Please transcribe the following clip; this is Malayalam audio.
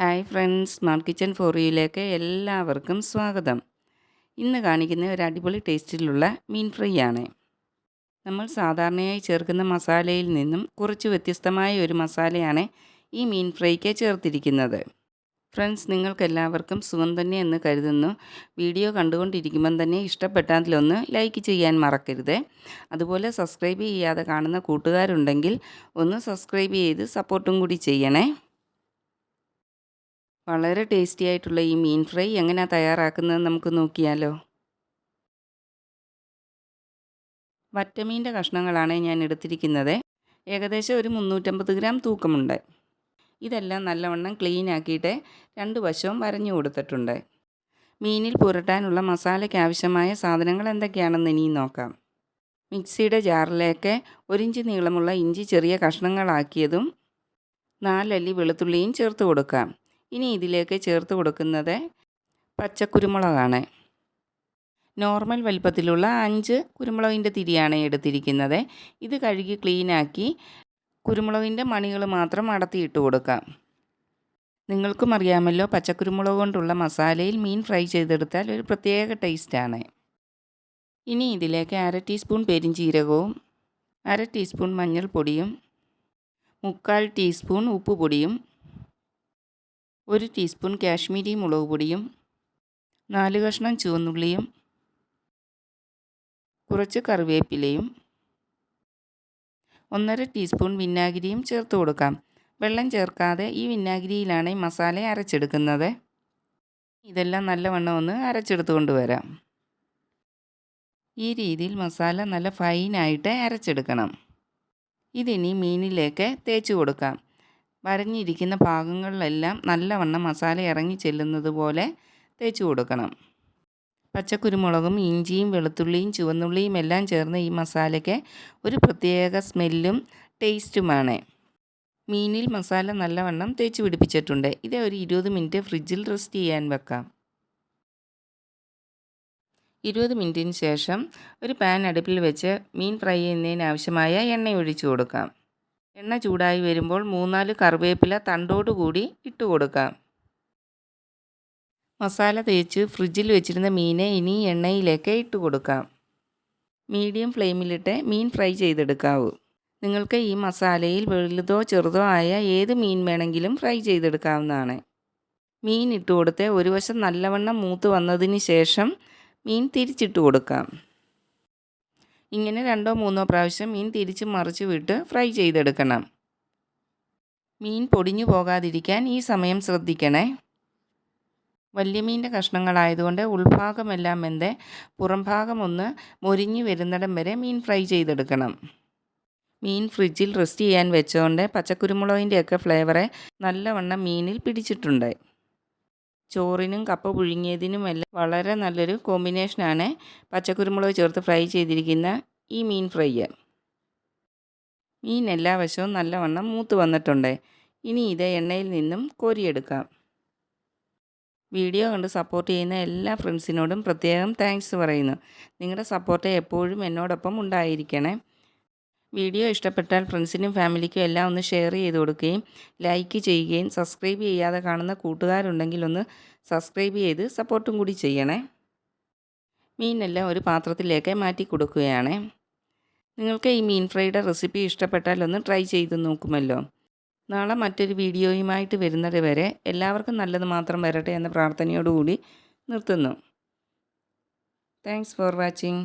Hi friends smart kitchen for യുയിലേക്ക് എല്ലാവർക്കും സ്വാഗതം. ഇന്ന് കാണിക്കുന്ന ഒരു അടിപൊളി ടേസ്റ്റിലുള്ള മീൻ ഫ്രൈ ആണ് നമ്മൾ സാധാരണയായി ചേർക്കുന്ന മസാലയിൽ നിന്നും കുറച്ച് വ്യത്യസ്തമായ ഒരു മസാലയാണ് ഈ മീൻ ഫ്രൈക്ക് ചേർത്തിരിക്കുന്നത്. ഫ്രണ്ട്സ് നിങ്ങൾക്കെല്ലാവർക്കും സുഖം തന്നെ എന്ന് കരുതുന്നു. വീഡിയോ കണ്ടുകൊണ്ടിരിക്കുമ്പം തന്നെ ഇഷ്ടപ്പെട്ടാതിലൊന്ന് ലൈക്ക് ചെയ്യാൻ മറക്കരുത്. അതുപോലെ സബ്സ്ക്രൈബ് ചെയ്യാതെ കാണുന്ന കൂട്ടുകാരുണ്ടെങ്കിൽ ഒന്ന് സബ്സ്ക്രൈബ് ചെയ്ത് സപ്പോർട്ടും കൂടി ചെയ്യണേ. വളരെ ടേസ്റ്റി ആയിട്ടുള്ള ഈ മീൻ ഫ്രൈ എങ്ങനെയാണ് തയ്യാറാക്കുന്നത് നമുക്ക് നോക്കിയാലോ? വറ്റമീന്റെ കഷ്ണങ്ങളാണ് ഞാൻ എടുത്തിരിക്കുന്നത്. ഏകദേശം ഒരു മുന്നൂറ്റമ്പത് ഗ്രാം തൂക്കമുണ്ട്. ഇതെല്ലാം നല്ലവണ്ണം ക്ലീൻ ആക്കിയിട്ട് രണ്ട് വശവും വരഞ്ഞു കൊടുത്തിട്ടുണ്ട്. മീനിൽ പുരട്ടാനുള്ള മസാലയ്ക്ക് ആവശ്യമായ സാധനങ്ങൾ എന്തൊക്കെയാണെന്ന് ഇനിയും നോക്കാം. മിക്സിയുടെ ജാറിലേക്ക് ഒരിഞ്ച് നീളമുള്ള ഇഞ്ചി ചെറിയ കഷ്ണങ്ങളാക്കിയതും നാലല്ലി വെളുത്തുള്ളിയും ചേർത്ത് കൊടുക്കാം. ഇനി ഇതിലേക്ക് ചേർത്ത് കൊടുക്കുന്നത് പച്ചക്കുരുമുളകാണ്. നോർമൽ വലിപ്പത്തിലുള്ള അഞ്ച് കുരുമുളകിന്റെ തിരിയാണ് എടുത്തിരിക്കുന്നത്. ഇത് കഴുകി ക്ലീനാക്കി കുരുമുളകിന്റെ മണികൾ മാത്രം അടത്തിയിട്ട് കൊടുക്കാം. നിങ്ങൾക്കും അറിയാമല്ലോ പച്ചക്കുരുമുളക് കൊണ്ടുള്ള മസാലയിൽ മീൻ ഫ്രൈ ചെയ്തെടുത്താൽ ഒരു പ്രത്യേക ടേസ്റ്റാണ്. ഇനി ഇതിലേക്ക് അര ടീസ്പൂൺ പെരിഞ്ചീരകവും അര ടീസ്പൂൺ മഞ്ഞൾപ്പൊടിയും മുക്കാൽ ടീസ്പൂൺ ഉപ്പ് പൊടിയും ഒരു ടീസ്പൂൺ കാശ്മീരി മുളക് പൊടിയും നാല് കഷ്ണം ചുവന്നുള്ളിയും കുറച്ച് കറിവേപ്പിലയും ഒന്നര ടീസ്പൂൺ വിനാഗിരിയും ചേർത്ത് കൊടുക്കാം. വെള്ളം ചേർക്കാതെ ഈ വിനാഗിരിയിലാണ് ഈ മസാല അരച്ചെടുക്കുന്നത്. ഇതെല്ലാം നല്ലവണ്ണം ഒന്ന് അരച്ചെടുത്ത് കൊണ്ടുവരാം. ഈ രീതിയിൽ മസാല നല്ല ഫൈനായിട്ട് അരച്ചെടുക്കണം. ഇതിനി മീനിലേക്ക് തേച്ച് കൊടുക്കാം. വരഞ്ഞിരിക്കുന്ന ഭാഗങ്ങളിലെല്ലാം നല്ലവണ്ണം മസാല ഇറങ്ങി ചെല്ലുന്നത് പോലെ തേച്ച് കൊടുക്കണം. പച്ചക്കുരുമുളകും ഇഞ്ചിയും വെളുത്തുള്ളിയും ചുവന്നുള്ളിയും എല്ലാം ചേർന്ന് ഈ മസാലയ്ക്ക് ഒരു പ്രത്യേക സ്മെല്ലും ടേസ്റ്റുമാണ്. മീനിൽ മസാല നല്ലവണ്ണം തേച്ച് പിടിപ്പിച്ചിട്ടുണ്ട്. ഇത് ഒരു ഇരുപത് മിനിറ്റ് ഫ്രിഡ്ജിൽ റെസ്റ്റ് ചെയ്യാൻ വെക്കാം. ഇരുപത് മിനിറ്റിന് ശേഷം ഒരു പാൻ അടുപ്പിൽ വെച്ച് മീൻ ഫ്രൈ ചെയ്യുന്നതിന് ആവശ്യമായ എണ്ണ ഒഴിച്ചു കൊടുക്കാം. എണ്ണ ചൂടായി വരുമ്പോൾ മൂന്നാൽ കറിവേപ്പില തണ്ടോടുകൂടി ഇട്ട് കൊടുക്കാം. മസാല തേച്ച് ഫ്രിഡ്ജിൽ വെച്ചിരുന്ന മീനെ ഇനി എണ്ണയിലേക്ക് ഇട്ട് കൊടുക്കാം. മീഡിയം ഫ്ലെയിമിലിട്ട് മീൻ ഫ്രൈ ചെയ്തെടുക്കാവൂ. നിങ്ങൾക്ക് ഈ മസാലയിൽ വലുതോ ചെറുതോ ആയ ഏത് മീൻ വേണമെങ്കിലും ഫ്രൈ ചെയ്തെടുക്കാവുന്നതാണ്. മീൻ ഇട്ട് കൊടുത്ത് ഒരു വശം നല്ലവണ്ണം മൂത്ത് വന്നതിന് ശേഷം മീൻ തിരിച്ചിട്ട് കൊടുക്കാം. ഇങ്ങനെ രണ്ടോ മൂന്നോ പ്രാവശ്യം മീൻ തിരിച്ച് മറിച്ച് വിട്ട് ഫ്രൈ ചെയ്തെടുക്കണം. മീൻ പൊടിഞ്ഞു പോകാതിരിക്കാൻ ഈ സമയം ശ്രദ്ധിക്കണേ. വലിയ മീന്റെ കഷ്ണങ്ങളായതുകൊണ്ട് ഉൾഭാഗമെല്ലാം വെന്ത് പുറംഭാഗം ഒന്ന് മൊരിഞ്ഞു വരുന്നിടം വരെ മീൻ ഫ്രൈ ചെയ്തെടുക്കണം. മീൻ ഫ്രിഡ്ജിൽ റെസ്റ്റ് ചെയ്യാൻ വെച്ചുകൊണ്ട് പച്ചക്കുരുമുളകിന്റെയൊക്കെ ഫ്ലേവറെ നല്ലവണ്ണം മീനിൽ പിടിച്ചിട്ടുണ്ട്. ചോറിനും കപ്പ പുഴുങ്ങിയതിനും പുഴുങ്ങിയതിനുമെല്ലാം വളരെ നല്ലൊരു കോമ്പിനേഷനാണ് പച്ചക്കുരുമുളക് ചേർത്ത് ഫ്രൈ ചെയ്തിരിക്കുന്ന ഈ മീൻ ഫ്രൈ മീൻ എല്ലാ വശവും നല്ലവണ്ണം മൂത്ത് വന്നിട്ടുണ്ട്. ഇനി ഇത് എണ്ണയിൽ നിന്നും കോരിയെടുക്കാം. വീഡിയോ കണ്ട് സപ്പോർട്ട് ചെയ്യുന്ന എല്ലാ ഫ്രണ്ട്സിനോടും പ്രത്യേകം താങ്ക്സ് പറയുന്നു. നിങ്ങളുടെ സപ്പോർട്ട് എപ്പോഴും എന്നോടൊപ്പം ഉണ്ടായിരിക്കണേ. വീഡിയോ ഇഷ്ടപ്പെട്ടാൽ ഫ്രണ്ട്സിനും ഫാമിലിക്കും എല്ലാം ഒന്ന് ഷെയർ ചെയ്ത് കൊടുക്കുകയും ലൈക്ക് ചെയ്യുകയും സബ്സ്ക്രൈബ് ചെയ്യാതെ കാണുന്ന കൂട്ടുകാരുണ്ടെങ്കിൽ ഒന്ന് സബ്സ്ക്രൈബ് ചെയ്ത് സപ്പോർട്ടും കൂടി ചെയ്യണേ. മീനെല്ലാം ഒരു പാത്രത്തിലേക്ക് മാറ്റി കൊടുക്കുകയാണ്. നിങ്ങൾക്ക് ഈ മീൻ ഫ്രൈയുടെ റെസിപ്പി ഇഷ്ടപ്പെട്ടാൽ ഒന്ന് ട്രൈ ചെയ്ത് നോക്കുമല്ലോ. നാളെ മറ്റൊരു വീഡിയോയുമായിട്ട് വരുന്നത് വരെ എല്ലാവർക്കും നല്ലത് മാത്രം വരട്ടെ എന്ന പ്രാർത്ഥനയോടുകൂടി നിർത്തുന്നു. Thanks for watching